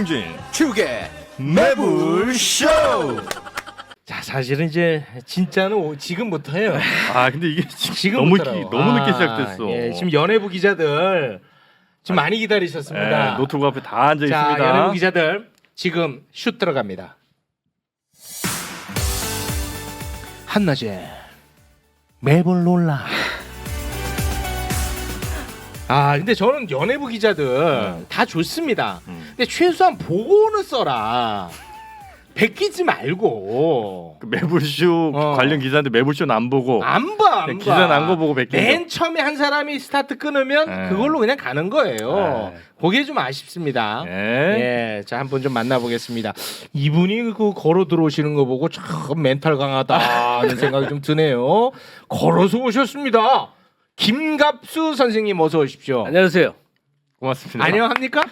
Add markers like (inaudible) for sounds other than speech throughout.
김용진 축의 매불쇼. 자 사실은 이제 진짜는 오- 지금부터예요. 아 근데 이게 지금 너무 기, 지금부터라고. 너무 늦게 아, 시작됐어. 예, 지금 연예부 기자들 지금 많이 기다리셨습니다. 예, 노트북 앞에 다 앉아 자 있습니다. 연예부 기자들 지금 슛 들어갑니다. 한낮에 매볼 논란. 아 근데 저는 연예부 기자들 다 좋습니다. 음. 근데 최소한 보고는 써라. 베끼지 말고. 그 매불쇼 어. 관련 기사인데 매불쇼는 안 보고 안 봐, 안 봐. 네, 기사 난거 보고 베끼죠. 맨 처음에 한 사람이 스타트 끊으면 네. 그걸로 그냥 가는 거예요. 네. 그게 좀 아쉽습니다. 예. 예, 자한분좀 만나보겠습니다. 이분이 그 걸어 들어오시는 거 보고 참 멘탈 강하다는 생각이 좀 드네요. 걸어서 오셨습니다. 김갑수 선생님 어서 오십시오. 안녕하세요. 고맙습니다. 안녕합니까?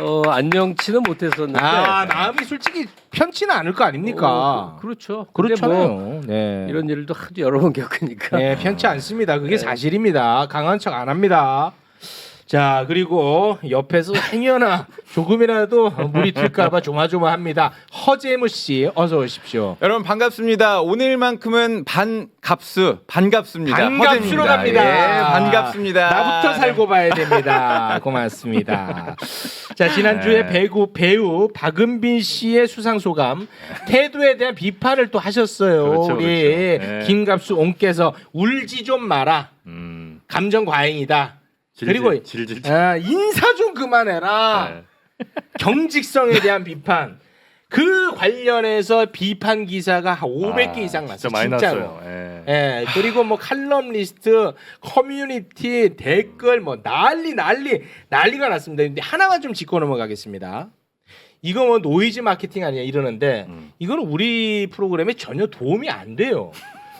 어 안녕치는 못했었는데. 아 마음이 솔직히 편치는 않을 거 아닙니까? 어, 그, 렇죠 근데 그렇잖아요. 뭐 네. 이런 일도 하도 여러 번 겪으니까. 네, 편치 않습니다. 그게 네. 사실입니다. 강한 척 안 합니다. 자, 그리고 옆에서 행여나 조금이라도 물이 튈까봐 조마조마합니다. 허재무 씨, 어서 오십시오. 여러분 반갑습니다. 오늘만큼은 반갑수 반갑습니다. 반갑수로 허재입니다. 갑니다. 예, 반갑습니다. 나부터 살고 봐야 됩니다. 고맙습니다. 자, 지난주에 네. 배우, 배우 박은빈 씨의 수상 소감, 태도에 대한 비판을 또 하셨어요. 그렇죠, 우리 그렇죠. 네. 김갑수 옹께서 울지 좀 마라. 음, 감정 과잉이다. 질질, 그리고 질질. 아, 인사 좀 그만해라. 네. 경직성에 대한 비판. 그 관련해서 비판 기사가 한 500개 아, 이상 났어요. 진짜 많이 진짜로. 났어요. 예. 예, 그리고 뭐 칼럼 리스트, 커뮤니티, 댓글 뭐 난리 난리 난리가 났습니다. 근데 하나만 좀 짚고 넘어가겠습니다. 이거 뭐 노이즈 마케팅 아니야 이러는데 음. 이거는 우리 프로그램에 전혀 도움이 안 돼요.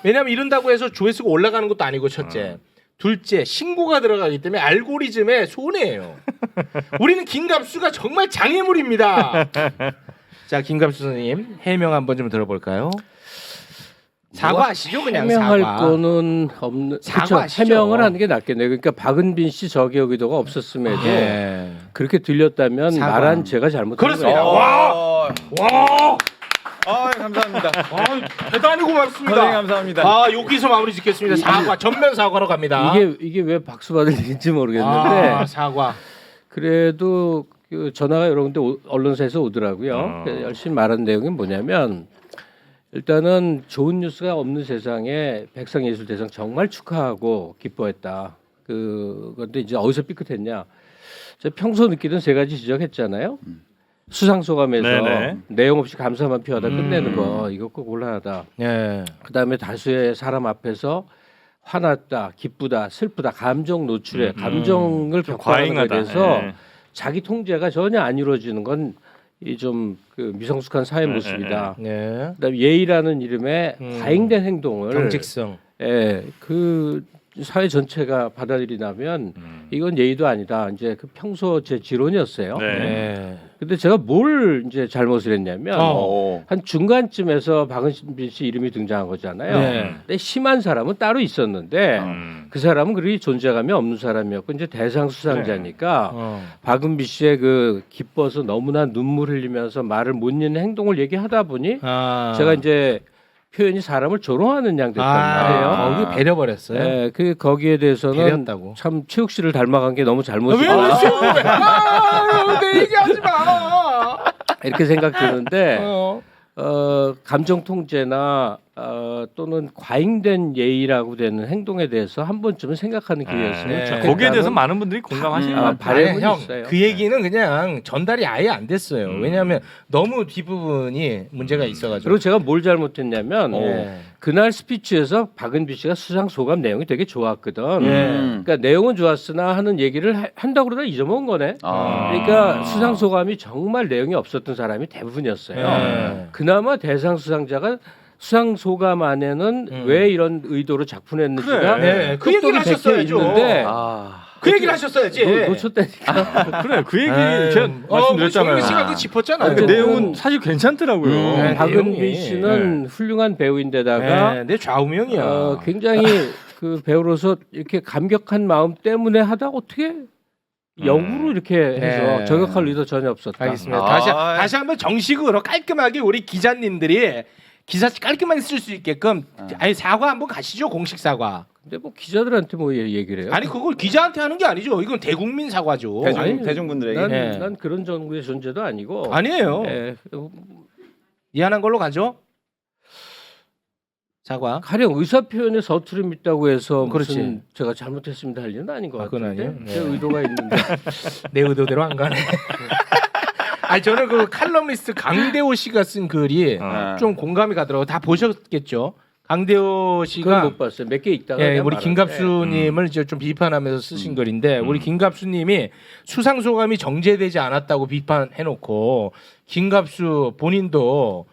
왜냐하면 이런다고 해서 조회수가 올라가는 것도 아니고 첫째. 둘째 신고가 들어가기 때문에 알고리즘에 손해예요. 우리는 김갑수가 정말 장애물입니다. 자 김갑수 선생님 해명 한번 좀 들어볼까요? 사과하시죠 그냥 해명할 사과. 거는 없는. 사과하시죠. 해명을 하는 게 낫겠네요. 그러니까 박은빈 씨 저격 의도가 없었음에도 예. 그렇게 들렸다면 사과. 말한 제가 잘못한 그렇습니다. 거예요. 와! 와, 아, 감사합니다. 아, 대단히 고맙습니다. 선생님 감사합니다. 아 여기서 마무리 짓겠습니다. 사과 전면 사과로 갑니다. 이게 이게 왜 박수 받을 일인지 모르겠는데 아, 사과. 그래도 그 전화가 여러 군데 오- 언론사에서 오더라고요. 어. 그래서 열심히 말한 내용이 뭐냐면 일단은 좋은 뉴스가 없는 세상에 백상예술대상 정말 축하하고 기뻐했다. 그 건데 이제 어디서 삐끗했냐? 제가 평소 느끼던 세 가지 지적했잖아요. 수상 소감에서 네네. 내용 없이 감사만 표하다 음. 끝내는 거 이거 꼭 곤란하다. 예. 그다음에 다수의 사람 앞에서 화났다, 기쁘다, 슬프다, 감정 노출에 음. 감정을 좀 격화하는 과잉하다. 대해서 예. 자기 통제가 전혀 안 이루어지는 건 이 좀 그 미성숙한 사회 네, 모습이다. 네. 그다음에 예의라는 이름의 음. 과잉된 행동을 경직성. 예, 그 사회 전체가 받아들이라면 음. 이건 예의도 아니다. 이제 그 평소 제 지론이었어요. 네. 네. 근데 제가 뭘 이제 잘못을 했냐면 어. 한 중간쯤에서 박은빈 씨 이름이 등장한 거잖아요. 네. 근데 심한 사람은 따로 있었는데 음. 그 사람은 그리 존재감이 없는 사람이었고 이제 대상 수상자니까 어. 박은비 씨의 그 기뻐서 너무나 눈물 흘리면서 말을 못 잇는 행동을 얘기하다 보니 아. 제가 이제 표현이 사람을 조롱하는 양 됐단 말이에요. 아. 거기 배려 버렸어요. 네, 그 거기에 대해서는 배렸다고. 참 최욱 씨를 닮아간 게 너무 왜 잘못이다 그러세요? 왜? 아, 내 얘기하지 마. 이렇게 생각 드는데 어. 어, 감정 통제나 어, 또는 과잉된 예의라고 되는 행동에 대해서 한 번쯤은 생각하는 기회였으면 네. 좋겠다. 거기에 대해서 많은 분들이 공감하시는 아. 바람은 형, 있어요. 그 얘기는 그냥 전달이 아예 안 됐어요. 음. 왜냐하면 너무 뒷부분이 문제가 있어가지고. 그리고 제가 뭘 잘못했냐면 예. 그날 스피치에서 박은비 씨가 수상 소감 내용이 되게 좋았거든. 예. 그러니까 내용은 좋았으나 하는 얘기를 하- 한다고 그러다 잊어먹은 거네. 아. 그러니까 수상 소감이 정말 내용이 없었던 사람이 대부분이었어요. 예. 그나마 대상 수상자가 수상 소감 안에는 음. 왜 이런 의도로 작품했는지가 그래. 네, 그 얘기를 하셨어야죠. 있는데 아. 그 얘기를 하셨어야지. 놓- 놓쳤다니까. 그래 그 얘기 에이, 제가 어, 말씀드렸잖아요. 우리 씨가 그 짚었잖아요. 그 내용은 사실 괜찮더라고요. 음. 네, 박은빈. 씨는 훌륭한 배우인데다가 네, 내 좌우명이야. 어, 굉장히 그 배우로서 이렇게 감격한 마음 때문에 하다 어떻게 역으로 이렇게 해서 네. 저격할 리도 전혀 없었다. 알겠습니다. 아. 다시 다시 한번 정식으로 깔끔하게 우리 기자님들이 기사 깔끔하게 쓸 수 있게끔 아니 사과 한번 가시죠 공식 사과. 근데 뭐 기자들한테 뭐 얘- 얘기를 해요? 아니 그걸 기자한테 하는 게 아니죠. 이건 대국민 사과죠. 대중 아니, 대중분들에게 난, 네. 난 그런 정부의 존재도 아니고. 아니에요. 예, 미안한 걸로 가죠. 사과. 가령 의사 표현에 서투름 있다고 해서 그렇지. 무슨 제가 잘못했습니다 할 일은 아닌 것 아, 그건 같은데 아니에요? 제 네. 의도가 있는데 (laughs) 내 의도대로 안 가네. (laughs) 아니 저는 그 칼럼니스트 강대호 씨가 쓴 글이 어. 좀 공감이 가더라고. 다 보셨겠죠. 강대호 그건 씨가 못 봤어요. 몇 개 있다가 예, 그냥 우리. 김갑수님을 이제 좀 비판하면서 쓰신 글인데 우리 김갑수님이 수상 소감이 정제되지 않았다고 비판해놓고 김갑수 본인도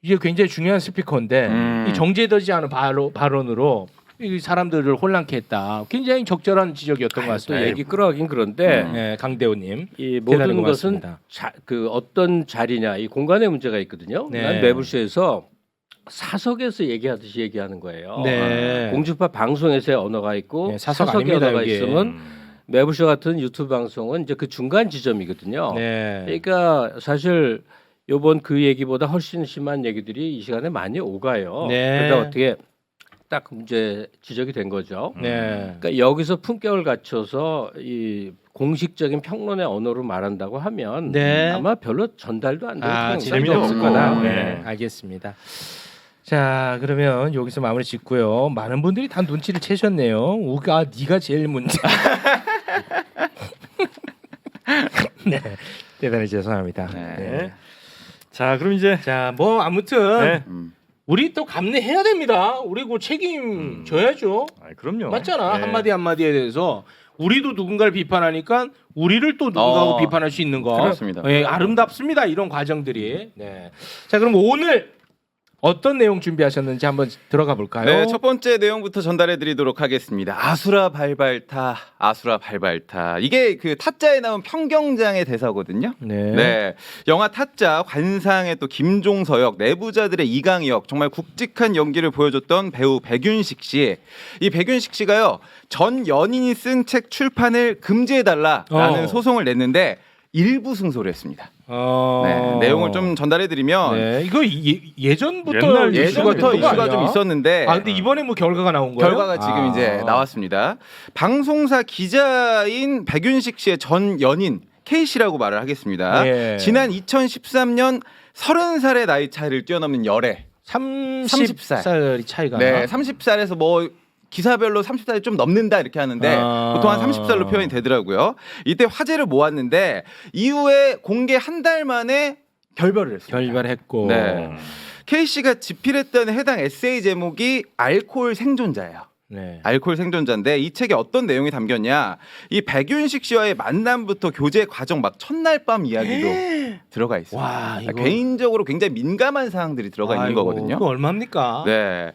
이게 굉장히 중요한 스피커인데 음. 이 정제되지 않은 발언으로 이 사람들을 혼란케 했다. 굉장히 적절한 지적이었던 것 또 같습니다. 얘기 끌어가긴 그런데 음. 예, 강대호님. 이 대단히 모든 것은 고맙습니다. 자, 그 어떤 자리냐 이 공간의 문제가 있거든요. 네. 난 매불쇼에서 사석에서 얘기하듯이 얘기하는 거예요. 네. 공중파 방송에서의 언어가 있고 네, 사석 사석의 아닙니다, 언어가 여기. 있으면 음. 매불쇼 같은 유튜브 방송은 이제 그 중간 지점이거든요. 네. 그러니까 사실 요번 그 얘기보다 훨씬 심한 얘기들이 이 시간에 많이 오가요. 네. 그러다 어떻게 딱 이제 지적이 된 거죠. 네. 그러니까 여기서 품격을 갖춰서 이 공식적인 평론의 언어로 말한다고 하면 네. 아마 별로 전달도 안 되고 아, 재미도 없을. 거다. 네. 네. 알겠습니다. 자, 그러면 여기서 마무리 짓고요. 많은 분들이 다 눈치를 채셨네요. 우가 네가 제일 문제. (laughs) 네. 대단히 죄송합니다. 네. 네. 자 그럼 이제 자, 뭐 아무튼 네. 음. 우리 또 감내해야 됩니다. 우리 그 책임 음. 져야죠. 아, 그럼요. 맞잖아. 네. 한마디 한마디에 대해서 우리도 누군가를 비판하니까 우리를 또 누군가하고 어. 비판할 수 있는 거. 그렇습니다. 예, 아름답습니다. 이런 과정들이. 네. 자, 그럼 오늘 어떤 내용 준비하셨는지 한번 들어가 볼까요? 네, 첫 번째 내용부터 전달해 드리도록 하겠습니다. 아수라 발발타, 아수라 발발타. 이게 그 타짜에 나온 평경장의 대사거든요. 네. 네. 영화 타짜 관상의 또 김종서 역 내부자들의 이강희 역 정말 굵직한 연기를 보여줬던 배우 백윤식 씨. 이 백윤식 씨가요. 전 연인이 쓴 책 출판을 금지해 달라라는 어. 소송을 냈는데 일부 승소를 했습니다. 어. 네. 내용을 좀 전달해 드리면 네. 이거 예, 예전부터 옛날 예전부터 이슈가 아니야? 좀 있었는데 아, 근데 이번에 뭐 결과가 나온 거예요? 결과가 지금 아. 이제 나왔습니다. 방송사 기자인 백윤식 씨의 전 연인 K 씨라고 말을 하겠습니다. 예. 지난 2013년 30살의 나이 차이를 뛰어넘는 열애. 30, 30살. 살이 차이가 네, 나? 30살에서 뭐 기사별로 30살이 좀 넘는다 이렇게 하는데 아. 보통 한 30살로 표현이 되더라고요. 이때 화제를 모았는데 이후에 공개 한 달 만에 결별을 했습니다. 결별했고. 네. K 씨가 집필했던 해당 에세이 제목이 알코올 생존자예요. 네. 알코올 생존자인데 이 책에 어떤 내용이 담겼냐 이 백윤식 씨와의 만남부터 교제 과정 막 첫날 밤 이야기도 들어가 있어요. 와, 이거 개인적으로 굉장히 민감한 사항들이 들어가 있는 아이고, 거거든요. 이거 얼마입니까? 네.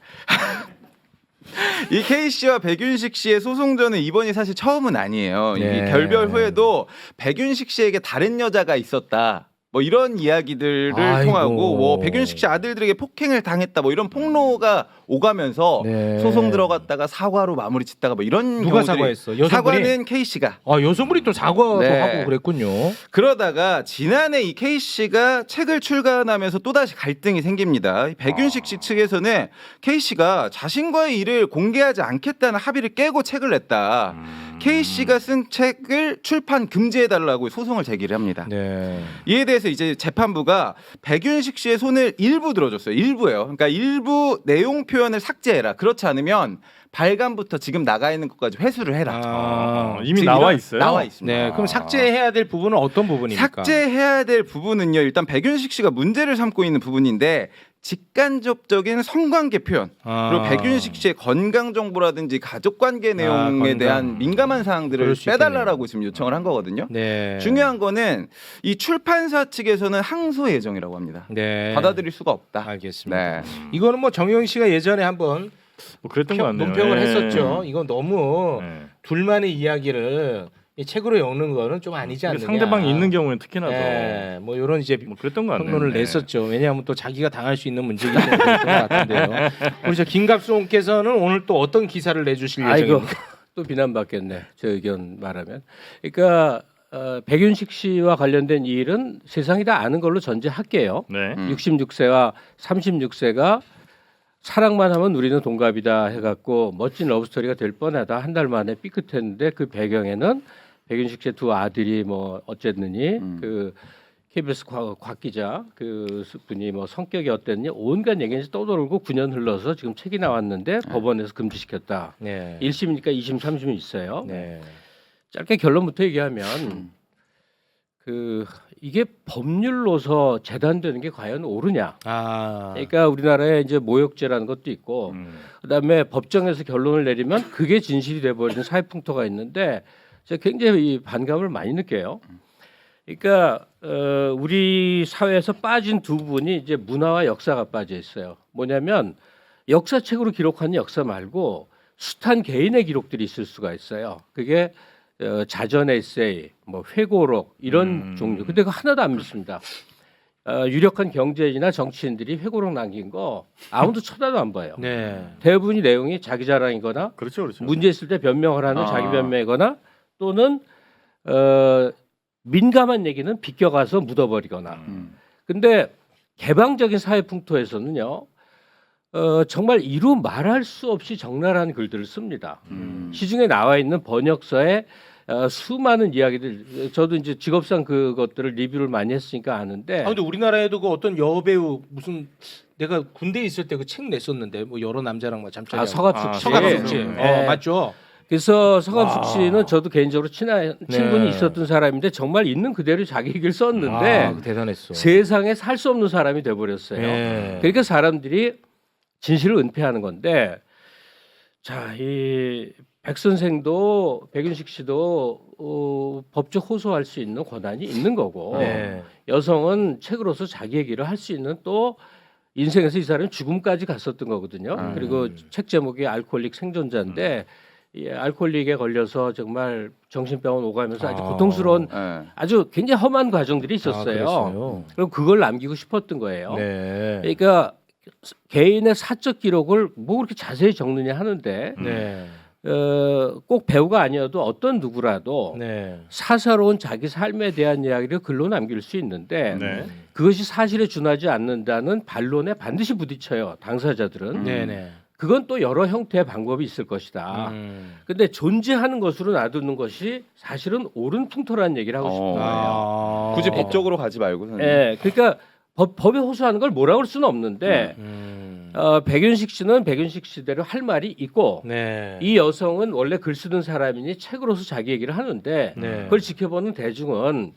이 K 씨와 백윤식 씨의 소송전은 이번이 사실 처음은 아니에요. 네. 이 결별 후에도 백윤식 씨에게 다른 여자가 있었다. 뭐 이런 이야기들을 아이고. 통하고 뭐 백윤식 씨 아들들에게 폭행을 당했다 뭐 이런 폭로가 오가면서 네. 소송 들어갔다가 사과로 마무리 짓다가 뭐 이런 누가 경우들이 사과했어? 여성분이? 사과는 K 씨가 아, 여성분이 또 사과도 네. 하고 그랬군요. 그러다가 지난해 이 K 씨가 책을 출간하면서 또다시 갈등이 생깁니다. 이 백윤식 아. 씨 측에서는 K 씨가 자신과의 일을 공개하지 않겠다는 합의를 깨고 책을 냈다. 음. K 씨가 쓴 책을 출판 금지해 달라고 소송을 제기를 합니다. 네. 이에 대해서 이제 재판부가 백윤식 씨의 손을 일부 들어줬어요. 일부예요. 그러니까 일부 내용 표현을 삭제해라. 그렇지 않으면 발간부터 지금 나가 있는 것까지 회수를 해라. 아, 이미 지금 나와 이런- 있어요. 나와 있습니다. 네. 그럼 삭제해야 될 부분은 어떤 부분입니까? 삭제해야 될 부분은요. 일단 백윤식 씨가 문제를 삼고 있는 부분인데 직간접적인 성관계 표현 아. 그리고 백윤식 씨의 건강 정보라든지 가족 관계 내용에 건강. 대한 민감한 사항들을 그럴 수 빼달라고 지금 요청을 한 거거든요. 네. 중요한 거는 이 출판사 측에서는 항소 예정이라고 합니다. 네. 받아들일 수가 없다. 알겠습니다. 네. 이거는 뭐 정영 씨가 예전에 한번 뭐 그랬던 것 평, 같네요. 논평을 예. 했었죠. 이건 너무 예. 둘만의 이야기를 이 책으로 엮는 거는 좀 아니지 않느냐. 상대방이 있는 경우는 특히나 더. 네. 뭐 이런 이제 뭐 그랬던 것 같네요. 평론을 네. 냈었죠. 왜냐하면 또 자기가 당할 수 있는 문제이기 때문에 그런 것 같은데요. (laughs) 우리 저 김갑수님께서는 오늘 또 어떤 기사를 내주실 아이고 예정입니까? (laughs) 또 비난받겠네. 저 의견 말하면. 그러니까 어, 백윤식 씨와 관련된 이 일은 세상이 다 아는 걸로 전제할게요. 네. 음. 66세와 36세가 사랑만 하면 우리는 동갑이다 해갖고 멋진 러브스토리가 될 뻔하다 한 달 만에 삐끗했는데 그 배경에는 백윤식 씨의 두 아들이 뭐 어쨌느니 음. 그 KBS 곽, 곽 기자 그 분이 뭐 성격이 어땠니 온갖 얘기가 떠돌고 9년 흘러서 지금 책이 나왔는데 법원에서 금지시켰다. 네. 1심이니까 2심, 3심이 있어요. 네. 짧게 결론부터 얘기하면 그 이게 법률로서 재단되는 게 과연 옳으냐? 아. 그러니까 우리나라에 이제 모욕죄라는 것도 있고 음. 그다음에 법정에서 결론을 내리면 그게 진실이 돼 버리는 사회 풍토가 있는데 제가 굉장히 이 반감을 많이 느껴요. 그러니까 어, 우리 사회에서 빠진 두 분이 이제 문화와 역사가 빠져 있어요. 뭐냐면 역사책으로 기록한 역사 말고 숱한 개인의 기록들이 있을 수가 있어요. 그게 어, 자전 에세이, 뭐 회고록 이런 음. 종류. 근데 그거 하나도 안 믿습니다. 어, 유력한 경제인이나 정치인들이 회고록 남긴 거 아무도 쳐다도 안 봐요. 네. 대부분이 내용이 자기 자랑이거나 그렇죠, 그렇죠. 문제 있을 때 변명을 하는 아. 자기 변명이거나 또는 어, 민감한 얘기는 비껴가서 묻어버리거나. 음. 근데 개방적인 사회 풍토에서는요. 어, 정말 이루 말할 수 없이 적나라한 글들을 씁니다. 음. 시중에 나와 있는 번역서에 어, 수많은 이야기들 저도 이제 직업상 그것들을 리뷰를 많이 했으니까 아는데 아 근데 우리나라에도 그 어떤 여배우 무슨 내가 군대에 있을 때 그 책 냈었는데 뭐 여러 남자랑 막 잠자리 아, 서갑숙 아, 씨. 서갑숙 씨. 네. 어 맞죠. 그래서 서갑숙 와. 씨는 저도 개인적으로 친한 친분이 네. 있었던 사람인데 정말 있는 그대로 자기 얘기를 썼는데 아, 대단했어. 세상에 살 수 없는 사람이 돼 버렸어요. 네. 그러니까 사람들이 진실을 은폐하는 건데 자, 이 백 선생도 백윤식 씨도 어, 법적 호소할 수 있는 권한이 있는 거고 네. 여성은 책으로서 자기 얘기를 할 수 있는 또 인생에서 이 사람이 죽음까지 갔었던 거거든요. 음. 그리고 책 제목이 알코올릭 생존자인데 이 알코올릭에 걸려서 정말 정신병원 오가면서 아주 아. 고통스러운 예. 아주 굉장히 험한 과정들이 아, 있었어요. 그랬어요. 그리고 그걸 남기고 싶었던 거예요. 네. 그러니까 개인의 사적 기록을 뭐 그렇게 자세히 적느냐 하는데 네. 어, 꼭 배우가 아니어도 어떤 누구라도 네. 사사로운 자기 삶에 대한 이야기를 글로 남길 수 있는데 네. 그것이 사실에 준하지 않는다는 반론에 반드시 부딪혀요 당사자들은 네. 네. 그건 또 여러 형태의 방법이 있을 것이다. 음. 근데 존재하는 것으로 놔두는 것이 사실은 옳은 풍토라는 얘기를 하고 싶은 어. 거예요. 아. 굳이 법적으로 가지 말고. 예, 그러니까 법, 법에 호소하는 걸 뭐라 그럴 수는 없는데 음. 어, 백윤식 씨는 백윤식 씨대로 할 말이 있고 네. 이 여성은 원래 글 쓰는 사람이니 책으로서 자기 얘기를 하는데 네. 그걸 지켜보는 대중은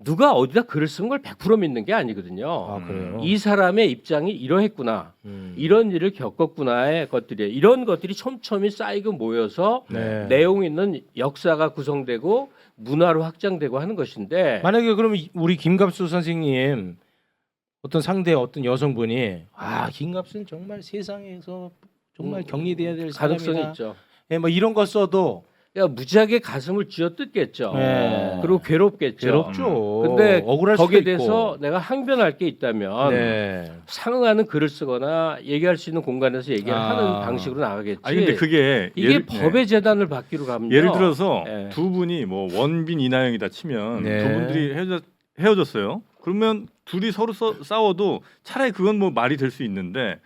누가 어디다 글을 쓴걸100% 믿는 게 아니거든요. 아 그래요. 이 사람의 입장이 이러했구나. 음. 이런 일을 겪었구나의 것들이에요. 이런 것들이 촘촘히 쌓이고 모여서 네. 내용 있는 역사가 구성되고 문화로 확장되고 하는 것인데 만약에 그러면 이- 우리 김갑수 선생님 어떤 상대 어떤 여성분이 아 김갑수는 정말 세상에서 정말 음, 격리돼야 될 가능성이 사람이다. 있죠. 예, 뭐 이런 거 써도 그러니까 무지하게 가슴을 쥐어뜯겠죠. 네. 그리고 괴롭겠죠. 괴롭죠. 근데 억울할 거기에 수도 있고. 대해서 내가 항변할 게 있다면 네. 상응하는 글을 쓰거나 얘기할 수 있는 공간에서 얘기를 아. 하는 방식으로 나가겠지. 아니 근데 그게 이게 예를- 법의 재단을 받기로 가면 예를 들어서 네. 두 분이 뭐 원빈 이나영이다 치면 네. 두 분들이 헤어졌, 헤어졌어요. 그러면 둘이 서로 써, 싸워도 차라리 그건 뭐 말이 될 수 있는데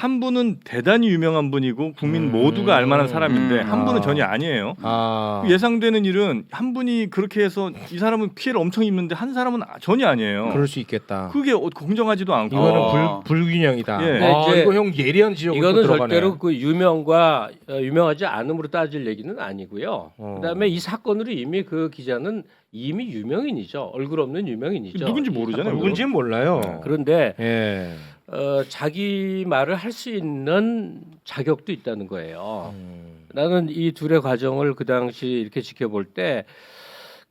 한 분은 대단히 유명한 분이고 국민 음. 모두가 알만한 사람인데 음. 한 분은 아. 전혀 아니에요. 아. 예상되는 일은 한 분이 그렇게 해서 이 사람은 피해를 엄청 입는데 한 사람은 아- 전혀 아니에요. 그럴 수 있겠다. 그게 어- 공정하지도 않고 이거는 어. 불, 불균형이다. 예. 아, 이제 이거 형 예리한 지적으로 이거는 들어가네. 절대로 그 유명과 어, 유명하지 않음으로 따질 얘기는 아니고요. 어. 그다음에 이 사건으로 이미 그 기자는 이미 유명인이죠. 얼굴 없는 유명인이죠. 누군지 모르잖아요. 누군지는 몰라요. 네. 그런데 예. 어, 자기 말을 할 수 있는 자격도 있다는 거예요. 음. 나는 이 둘의 과정을 그 당시 이렇게 지켜볼 때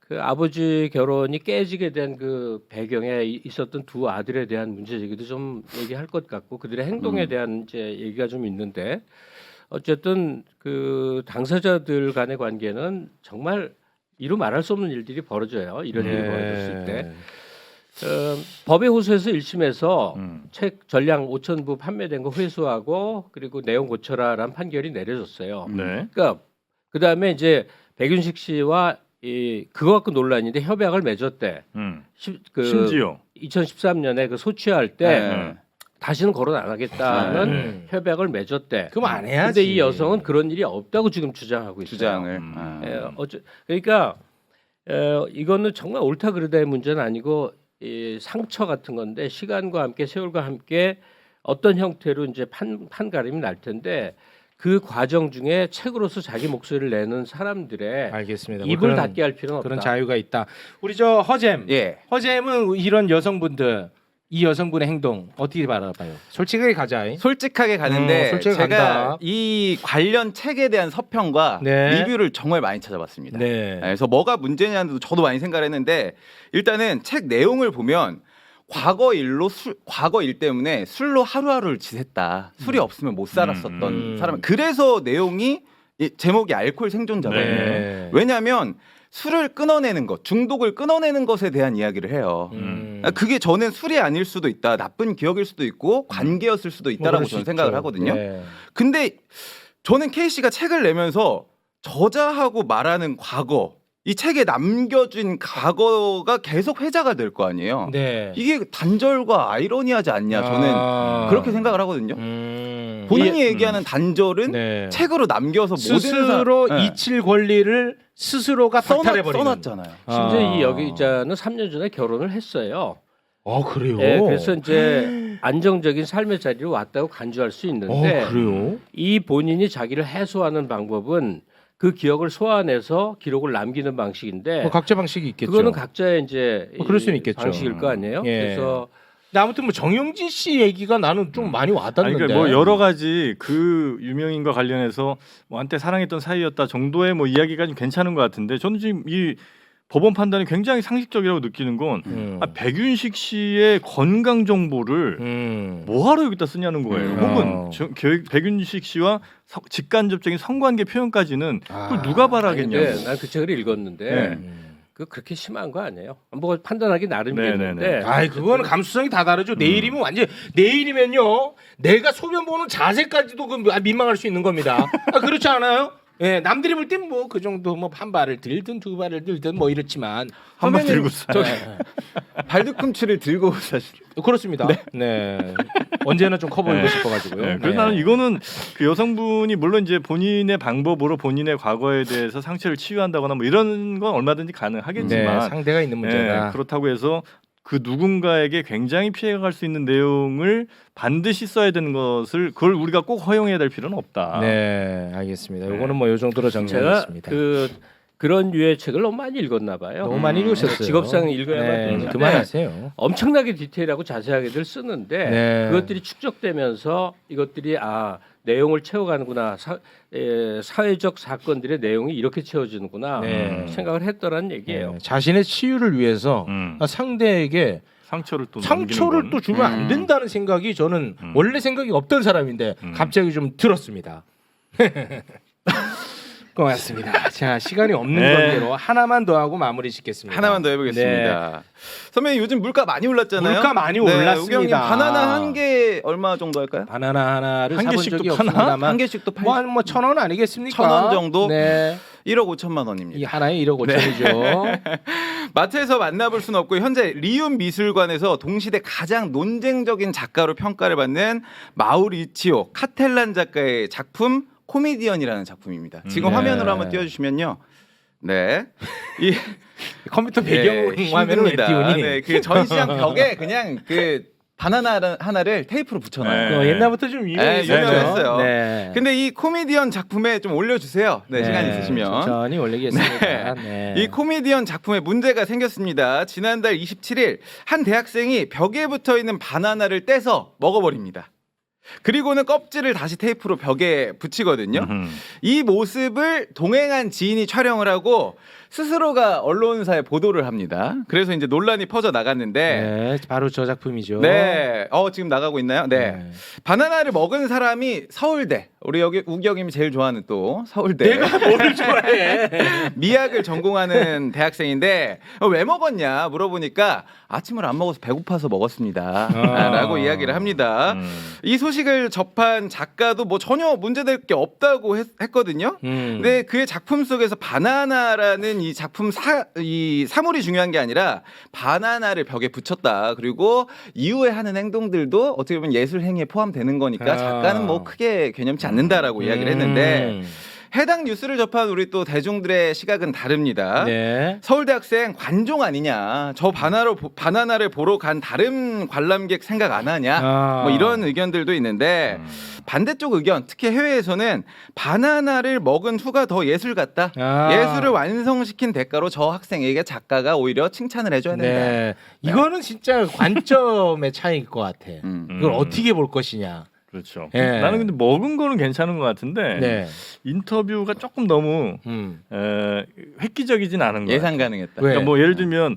그 아버지 결혼이 깨지게 된 그 배경에 이- 있었던 두 아들에 대한 문제 제기도 좀 얘기할 것 같고 그들의 행동에 음. 대한 이제 얘기가 좀 있는데 어쨌든 그 당사자들 간의 관계는 정말 이루 말할 수 없는 일들이 벌어져요. 이런 일이 벌어졌을 때 어, 법의 호소에서 1심에서 음. 책 전량 5천 부 판매된 거 회수하고 그리고 내용 고쳐라라는 판결이 내려졌어요. 음. 네. 그러니까 그 다음에 이제 백윤식 씨와 이 그거 갖고 논란인데 협약을 맺었대. 음. 시, 그 심지어 2013년에 그 소취할 때 네. 다시는 거론 안 하겠다는 음. 협약을 맺었대. 그럼 안 해야지. 근데 이 여성은 그런 일이 없다고 지금 주장하고 있어요. 주장을. 음. 아. 예, 어쩌, 그러니까 에, 이거는 정말 옳다 그르다의 문제는 아니고 이 상처 같은 건데 시간과 함께 세월과 함께 어떤 형태로 이제 판 판가름이 날 텐데 그 과정 중에 책으로서 자기 목소리를 내는 사람들의 알겠습니다. 뭐 입을 그런- 닫게 할 필요는 없다. 그런 자유가 있다. 우리 저 허잼. 예. 허잼은 이런 여성분들 이 여성분의 행동 어떻게 바라봐요? 솔직하게 가자. 솔직하게 가는데 음, 솔직하게 제가 간다. 이 관련 책에 대한 서평과 네. 리뷰를 정말 많이 찾아봤습니다. 네. 그래서 뭐가 문제냐도 저도 많이 생각을 했는데 일단은 책 내용을 보면 과거 일로 술, 과거 일 때문에 술로 하루하루를 지샜다. 술이 없으면 못 살았었던 음. 사람. 그래서 내용이 이 제목이 알코올 생존자거든요. 네. 왜냐하면 술을 끊어내는 것, 중독을 끊어내는 것에 대한 이야기를 해요. 음. 아, 그게 저는 술이 아닐 수도 있다, 나쁜 기억일 수도 있고 관계였을 수도 뭐 있다라고 수 저는 생각을. 하거든요. 네. 근데 저는 K 씨가 책을 내면서 저자하고 말하는 과거, 이 책에 남겨진 과거가 계속 회자가 될 거 아니에요. 네. 이게 단절과 아이러니하지 않냐 저는 아. 그렇게 생각을 하거든요. 음. 본인이 이- 얘기하는 단절은 네. 책으로 남겨서 모든 스스로 사- 네. 잊힐 권리를 스스로가 써놨, 박탈해 버리는. 써놨잖아요. 심지어 아. 이 여기자는 3년 전에 결혼을 했어요. 아 그래요? 예, 그래서 이제 안정적인 삶의 자리로 왔다고 간주할 수 있는데 어, 그래요? 이 본인이 자기를 해소하는 방법은 그 기억을 소환해서 기록을 남기는 방식인데 뭐 각자 방식이 있겠죠. 그거는 각자의 이제 뭐 그럴 이 수는 있겠죠. 방식일 거 아니에요. 예. 그래서 근데 아무튼 뭐 정영진 씨 얘기가 나는 좀 많이 아니 와닿는데. 그러니까 뭐 여러 가지 그 유명인과 관련해서 뭐 한때 사랑했던 사이였다 정도의 뭐 이야기가 좀 괜찮은 것 같은데 저는 지금 이 법원 판단이 굉장히 상식적이라고 느끼는 건 음. 아, 백윤식 씨의 건강 정보를 음. 뭐하러 여기다 쓰냐는 거예요. 음. 혹은 어. 저, 겨- 백윤식 씨와 서- 직간접적인 성관계 표현까지는 그걸 아. 누가 바라겠냐고. 아닌데 난그 책을 읽었는데 네. 음. 그 그렇게 심한 거 아니에요. 뭐 판단하기 나름이겠는데. 네네네. 아이 그거는 감수성이 다 다르죠. 음. 내일이면 완전 내일이면요. 내가 소변 보는 자세까지도 그 민망할 수 있는 겁니다. 아, 그렇지 않아요? 예, 남들이 볼 땐 뭐 그 정도 뭐 한 발을 들든 두 발을 들든 뭐 이렇지만 한번 선배님, 들고 서 발뒤꿈치를 들고 사실 그렇습니다. 네. 언제나 좀 커 보이고 네. 싶어가지고요. 네, 그래서 나는 이거는 그 여성분이 물론 이제 본인의 방법으로 본인의 과거에 대해서 상처를 치유한다거나 뭐 이런 건 얼마든지 네, 가능하겠지만 상대가 있는 문제다. 예, 그렇다고 해서 그 누군가에게 굉장히 피해가 갈 수 있는 내용을 반드시 써야 되는 것을 그걸 우리가 꼭 허용해야 될 필요는 없다. 네, 알겠습니다. 네. 요거는 뭐 요 정도로 정리하겠습니다. 그 그런 류의 책을 너무 많이 읽었나 봐요. 너무 많이 음, 읽으셨어요. 직업상 읽어야만 네, 되는데 그만하세요. 엄청나게 디테일하고 자세하게들 쓰는데 네. 그것들이 축적되면서 이것들이 아 내용을 채워가는구나 사, 에, 사회적 사건들의 내용이 이렇게 채워지는구나 네. 생각을 했더란 얘기예요. 네, 자신의 치유를 위해서 음, 상대에게 상처를 또 상처를 또 건. 주면 안 음. 된다는 생각이 저는 음. 원래 생각이 없던 사람인데 음. 갑자기 좀 들었습니다. (laughs) 고맙습니다. 자 시간이 없는 네. 관계로 하나만 더 하고 마무리 짓겠습니다. 하나만 더 해보겠습니다. 선배님 요즘 물가 많이 올랐잖아요. 물가 많이 네, 올랐습니다. 바나나 한 개 얼마 정도 할까요? 바나나 하나를 한 사본 개씩도 파나? 없습니다만 한 개씩도 팔 뭐한뭐천 원 아니겠습니까? 천 원 정도? 네. 1억 5천만 이 원입니다. 하나에 1억 5천이죠. (laughs) 마트에서 만나볼 수는 없고 현재 리움 미술관에서 동시대 가장 논쟁적인 작가로 평가를 받는 마우리치오 카텔란 작가의 작품 코미디언이라는 작품입니다. 지금 네. 화면으로 한번 띄워주시면요. 네. (laughs) 이 컴퓨터 배경 네, 화면을 왜 힘듭니다. 띄우니? 네, 그 전시장 벽에 (laughs) 그냥 그 바나나 하나를 테이프로 붙여놔요. 네. 어, 옛날부터 좀. 네, 유명했어요. 네. 근데 이 코미디언 작품에 좀 올려주세요. 네, 시간 있으시면. 천천히 올리겠습니다. 네. 이 코미디언 작품에 문제가 생겼습니다. 지난달 27일 한 대학생이 벽에 붙어 있는 바나나를 떼서 먹어버립니다. 그리고는 껍질을 다시 테이프로 벽에 붙이거든요. 음. 이 모습을 동행한 지인이 촬영을 하고 스스로가 언론사에 보도를 합니다. 그래서 이제 논란이 퍼져 나갔는데 네, 바로 저 작품이죠. 네. 어, 지금 나가고 있나요? 네. 네. 바나나를 먹은 사람이 서울대. 우리 여기 우경님이 제일 좋아하는 또 서울대. 내가 뭘 좋아해? (laughs) 미학을 전공하는 대학생인데 어, 왜 먹었냐 물어보니까 아침을 안 먹어서 배고파서 먹었습니다. 아. 라고 이야기를 합니다. 음. 이 소식을 접한 작가도 뭐 전혀 문제될 게 없다고 했, 거든요 음. 근데 그의 작품 속에서 바나나라는 이 작품 사, 이 사물이 중요한 게 아니라 바나나를 벽에 붙였다. 그리고 이후에 하는 행동들도 어떻게 보면 예술 행위에 포함되는 거니까 아. 작가는 뭐 크게 개념치 않는다라고 이야기를 했는데 음. 해당 뉴스를 접한 우리 또 대중들의 시각은 다릅니다. 네. 서울대 학생 관종 아니냐? 저 바나로 바나나를 보러 간 다른 관람객 생각 안 하냐? 아. 뭐 이런 의견들도 있는데 음. 반대쪽 의견, 특히 해외에서는 바나나를 먹은 후가 더 예술 같다. 아. 예술을 완성시킨 대가로 저 학생에게 작가가 오히려 칭찬을 해줘야 된다. 네. 이거는 진짜 관점의 (laughs) 차이일 것 같아. 음. 이걸 음. 어떻게 볼 것이냐. 그렇죠. 예. 나는 근데 먹은 거는 괜찮은 것 같은데 네. 인터뷰가 조금 너무 음. 에, 획기적이진 않은 거예요. 예상 가능했다. 왜? 그러니까 뭐 예를 들면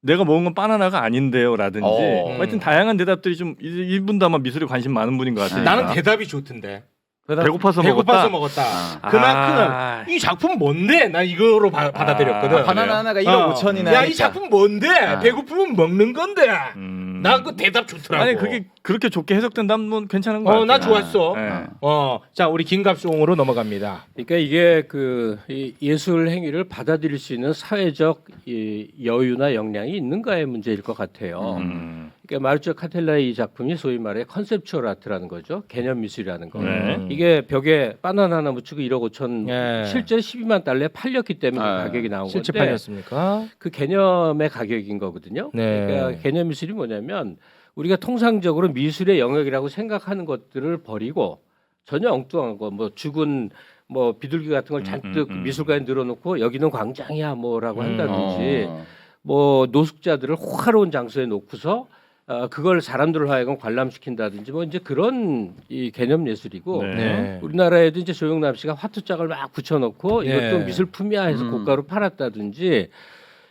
내가 먹은 건 바나나가 아닌데요라든지 어. 하여튼 다양한 대답들이 좀 이- 이분도 아마 미술에 관심 많은 분인 것 같아요. 나는 대답이 좋던데. 배고파서 배고파서 먹었다. 먹었다. 아. 그만큼 아. 이 작품 뭔데? 난 이거로 바, 받아들였거든. 아, 바나나 그래요? 하나가 1억 어. 5천이나. 야, 이 작품 뭔데? 아. 배고프면 먹는 건데. 음. 나그 대답 좋더라고. 아니 그게 그렇게 좋게 해석된다면 뭐 괜찮은 거 어, 같아요. 나 좋았어. 네. 어, 자, 우리 김갑송으로 넘어갑니다. 그러니까 이게 그이 예술 행위를 받아들일 수 있는 사회적 이 여유나 역량이 있는가의 문제일 것 같아요. 음. 그러니까 마르치오 카텔라의 이 작품이 소위 말해 컨셉추얼 아트라는 거죠. 개념 미술이라는 거. 네. 이게 벽에 바나나 하나 묻히고 1억 5천 예. 실제 12만 달러에 팔렸기 때문에 아, 가격이 나온 실제 건데 팔렸습니까? 그 개념의 가격인 거거든요. 네. 그러니까 개념 미술이 뭐냐면 우리가 통상적으로 미술의 영역이라고 생각하는 것들을 버리고 전혀 엉뚱한 거 뭐 죽은 뭐 비둘기 같은 걸 음, 잔뜩 음, 음. 미술관에 늘어놓고 여기는 광장이야 뭐라고 음. 한다든지 어. 뭐 노숙자들을 호화로운 장소에 놓고서 어, 그걸 사람들을 하여금 관람시킨다든지 뭐 이제 그런 이 개념 예술이고 네. 네. 우리나라에도 이제 조영남 씨가 화투짝을 막 붙여놓고 네. 이것도 미술품이야 해서 음. 고가로 팔았다든지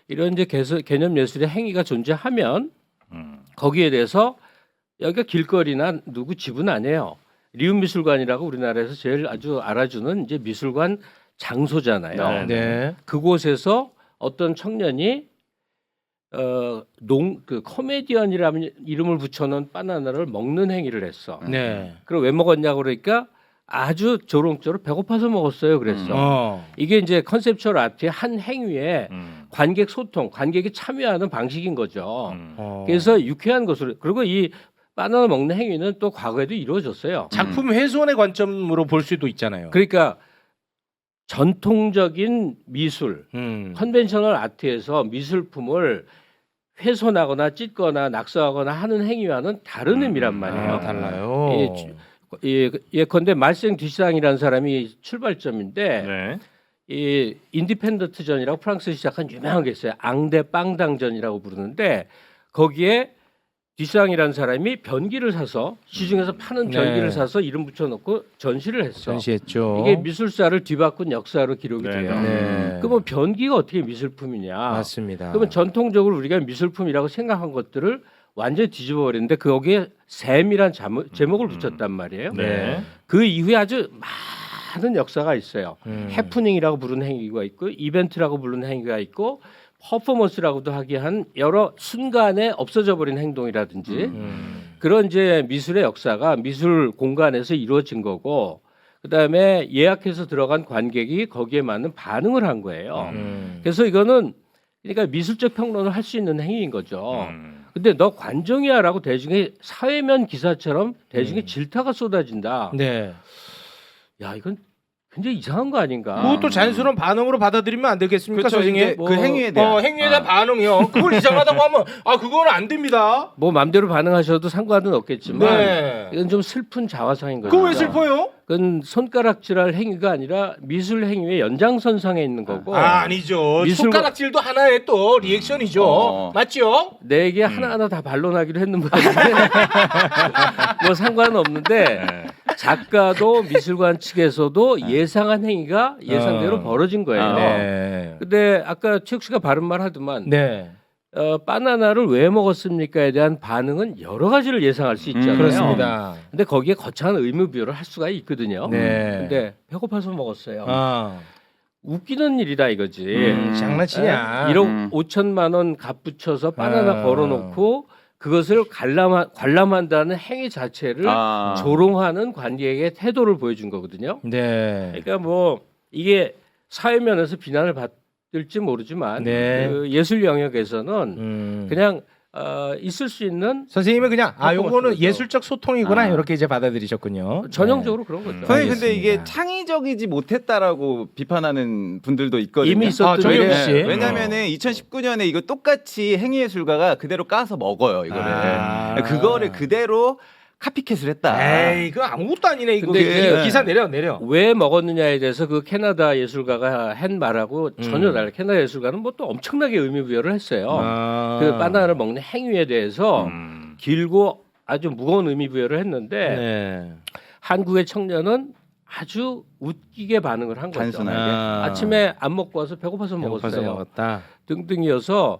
이런 이제 개서, 개념 예술의 행위가 존재하면 음. 거기에 대해서 여기가 길거리나 누구 집은 아니에요. 리움 미술관이라고 우리나라에서 제일 아주 알아주는 이제 미술관 장소잖아요. 네. 네. 그곳에서 어떤 청년이 어농그 코미디언이라는 이름을 붙여놓은 바나나를 먹는 행위를 했어. 네. 그럼 왜 먹었냐 그러니까 아주 조롱조롱 배고파서 먹었어요. 그랬어. 어. 이게 이제 컨셉추얼 아트의 한 행위에 음. 관객 소통, 관객이 참여하는 방식인 거죠. 음. 어. 그래서 유쾌한 것으로 그리고 이 바나나 먹는 행위는 또 과거에도 이루어졌어요. 작품 훼손의 관점으로 볼 수도 있잖아요. 그러니까 전통적인 미술, 음. 컨벤셔널 아트에서 미술품을 훼손하거나 찢거나 낙서하거나 하는 행위와는 다른 음. 의미란 아, 말이에요. 달라요. 예, 주- 예, 예 컨대 말생 뒤상이라는 사람이 출발점인데 네. 이 인디펜던트전이라고 프랑스에서 시작한 유명한 게 있어요. 앙대 빵당전이라고 부르는데 거기에 뒤상이라는 사람이 변기를 사서 시중에서 파는 네. 변기를 사서 이름 붙여놓고 전시를 했어. 전시했죠. 이게 미술사를 뒤바꾼 역사로 기록이 네, 돼요. 네. 그러면 변기가 어떻게 미술품이냐? 맞습니다. 그러면 전통적으로 우리가 미술품이라고 생각한 것들을 완전히 뒤집어 버리는데 거기에 샘이란 제목을 붙였단 말이에요. 네. 그 이후에 아주 많은 역사가 있어요. 음. 해프닝이라고 부르는 행위가 있고 이벤트라고 부르는 행위가 있고 퍼포먼스라고도 하게 한 여러 순간에 없어져 버린 행동이라든지 음. 그런 이제 미술의 역사가 미술 공간에서 이루어진 거고 그다음에 예약해서 들어간 관객이 거기에 맞는 반응을 한 거예요. 음. 그래서 이거는 그러니까 미술적 평론을 할 수 있는 행위인 거죠. 음. 근데 너 관종이야라고 대중의 사회면 기사처럼 대중의 음. 질타가 쏟아진다. 네. 야 이건 굉장히 이상한 거 아닌가? 그것도 자연스러운 반응으로 받아들이면 안 되겠습니까. 선생님? 이제 그 행위에 대한 어, 행위에 대한 아. 반응이요. 그걸 이상하다고 하면 아 그거는 안 됩니다. 뭐 맘대로 반응하셔도 상관은 없겠지만 네. 이건 좀 슬픈 자화상인 거죠. 그거 왜 슬퍼요? 그건 손가락질할 행위가 아니라 미술 행위의 연장선상에 있는 거고 아, 아니죠. 미술과- 손가락질도 하나의 또 리액션이죠. 어. 맞죠? 내게 음. 하나하나 다 반론하기로 했는 모양인데 (laughs) 뭐 상관은 없는데 네. 작가도 (laughs) 미술관 측에서도 예상한 행위가 예상대로 어. 벌어진 거예요. 아, 네. 근데 아까 최욱 씨가 바른 말 하더만 네. 어, 바나나를 왜 먹었습니까에 대한 반응은 여러 가지를 예상할 수 있잖아요. 음, 그렇습니다. 근데 거기에 거창한 의무 비유를 할 수가 있거든요. 네. 근데 배고파서 먹었어요. 아. 웃기는 일이다 이거지. 음. 장난치냐? 1억 음. 5천만 원 값붙여서 바나나 아. 걸어놓고 그것을 관람 관람한다는 행위 자체를 아. 조롱하는 관객의 태도를 보여준 거거든요. 네. 그러니까 뭐 이게 사회 면에서 비난을 받을지 모르지만 네. 그 예술 영역에서는 음. 그냥 어, 있을 수 있는 선생님은 그냥 아 요거는. 예술적 소통이구나 아. 이렇게 이제 받아들이셨군요. 전형적으로 그런 거죠. 음. 선생님 근데. 이게 창의적이지 못했다라고 비판하는 분들도 있거든요. 이미 있었던 아, 씨. 네, 왜냐면은 2019년에 이거 똑같이 행위예술가가 그대로 까서 먹어요 이거를. 아. 그거를 그대로 카피캣을 했다. 에이 이거 아무것도 아니네 이거. 근데 기- 이게- 기사 내려 내려. 왜 먹었느냐에 대해서 그 캐나다 예술가가 한 말하고 전혀 음. 달라. 캐나다 예술가는 뭐 또 엄청나게 의미 부여를 했어요. 아. 그 바나나를 먹는 행위에 대해서 음. 길고 아주 무거운 의미 부여를 했는데 네. 한국의 청년은 아주 웃기게 반응을 한 거죠. 단순하게. 아. 아침에 안 먹고 와서 배고파서 배고파서 먹었어요. 먹었다. 등등이어서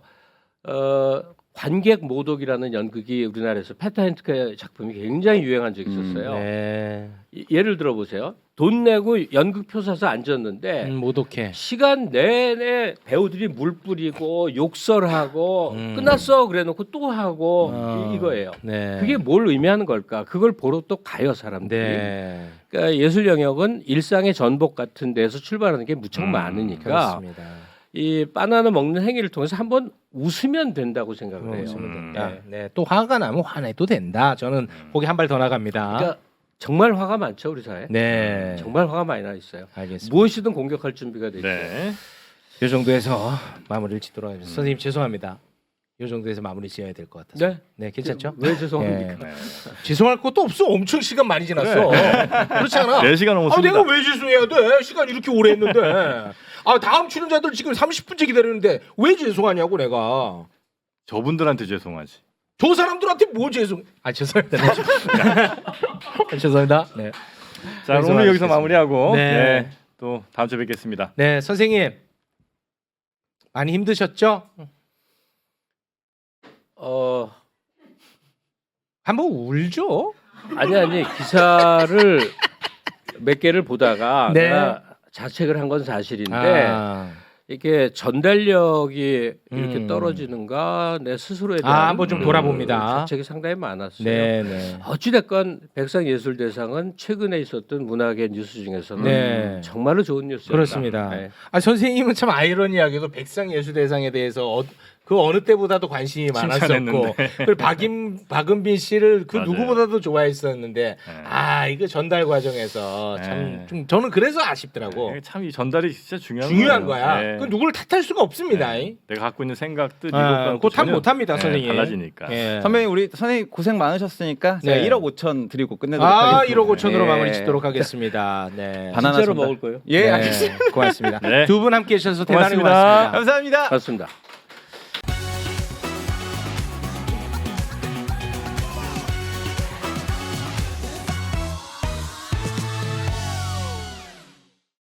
어, 관객 모독이라는 연극이 우리나라에서 페타 핸트케 작품이 굉장히 유행한 적이 있었어요. 네. 이- 예를 들어 보세요. 돈 내고 연극 표 사서 앉았는데 음, 모독해. 시간 내내 배우들이 물 뿌리고 욕설하고 음. 끝났어 그래놓고 또 하고 어. 이- 이거예요. 네. 그게 뭘 의미하는 걸까? 그걸 보러 또 가요 사람들이. 네. 그러니까 예술 영역은 일상의 전복 같은 데서 출발하는 게 무척 음, 많으니까 그렇습니다. 이 바나나 먹는 행위를 통해서 한번 웃으면 된다고 생각을 해요. 웃으면 음. 된다. 네. 또 화가 나면 화내도 된다. 저는 거기 한 발 더 나갑니다. 그러니까 정말 화가 많죠 우리 사회. 네. 정말 화가 많이 나 있어요. 알겠습니다. 무엇이든 공격할 준비가 돼 있어요. 네. 이 정도에서 마무리를 짓도록 하겠습니다. 선생님 죄송합니다. 이 정도에서 마무리 지어야 될 것 같아서. 네. 네, 괜찮죠? 왜 죄송합니까? 예. 네. 죄송할 것도 없어. 엄청 시간 많이 지났어. 그렇지 않아? 네 시간 아, 넘었습니다. 내가 왜 죄송해야 돼? 시간 이렇게 오래 했는데. 아, 다음 출연자들 지금 30분째 기다리는데 왜 죄송하냐고 내가. 저분들한테 죄송하지. 저 사람들한테 뭐 죄송? 아, 죄송합니다. 네. (laughs) 죄송합니다. 네. 자 오늘 여기서 마무리하고 네. 네. 또 다음 주에 뵙겠습니다. 네, 선생님. 많이 힘드셨죠? 어 한번 울죠. 아니 아니 기사를 몇 개를 보다가 네. 내가 자책을 한 건 사실인데 아, 이게 전달력이 이렇게 음. 떨어지는가 내 스스로에 아, 대한 한번 좀 음, 돌아봅니다. 자책이 상당히 많았어요. 네, 네. 어찌됐건 백상예술대상은 최근에 있었던 문학의 뉴스 중에서는 네. 정말로 좋은 뉴스였다. 그렇습니다. 네. 아 선생님은 참 아이러니하게도 백상예술대상에 대해서 어, 그 어느 때보다도 관심이 많았었고 칭찬했는데. 그리고 박임 박은빈 씨를 그 맞아요. 누구보다도 좋아했었는데 네. 아 이거 전달 과정에서 참 네. 좀 저는 그래서 아쉽더라고. 참이 전달이 진짜 중요한 중요한 거예요. 거야. 네. 그 누구를 탓할 수가 없습니다. 네. 내가 갖고 있는 생각도 아, 그거 탓 못합니다, 선생님. 달라지니까. 예. 선배님 우리 선생님 고생 많으셨으니까 제가 네. 1억 5천 드리고 끝내도록 아 하겠습니다. 1억 5천으로 예. 마무리 짓도록 하겠습니다. 네. 바나나 진짜로 전달. 먹을 거예요? 예, 네, 알겠습니다. 고맙습니다. (laughs) 네. 두 분 함께 해주셔서 대단히 고맙습니다. 고맙습니다. 감사합니다. 맞습니다.